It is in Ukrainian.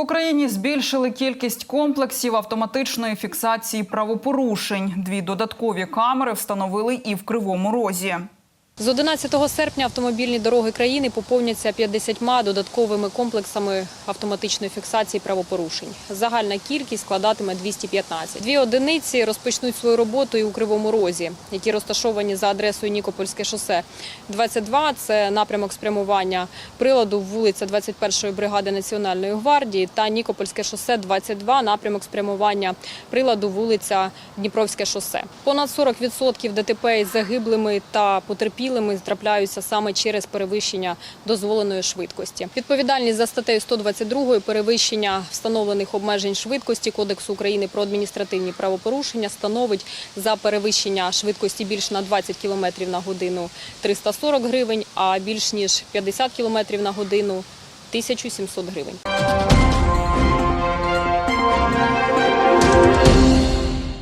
Україні збільшили кількість комплексів автоматичної фіксації правопорушень. Дві додаткові камери встановили і в Кривому Розі. З 11 серпня автомобільні дороги країни поповняться 50 додатковими комплексами автоматичної фіксації правопорушень. Загальна кількість складатиме 215. Дві одиниці розпочнуть свою роботу і у Кривому Розі, які розташовані за адресою Нікопольське шосе. 22 – це напрямок спрямування приладу вулиця 21-ї бригади Національної гвардії та Нікопольське шосе 22 – напрямок спрямування приладу вулиця Дніпровське шосе. Понад 40% ДТП із загиблими та потерпілими трапляються саме через перевищення дозволеної швидкості. Відповідальність за статтею 122 перевищення встановлених обмежень швидкості Кодексу України про адміністративні правопорушення становить за перевищення швидкості більш на 20 км на годину 340 гривень, а більш ніж 50 км на годину 1700 гривень.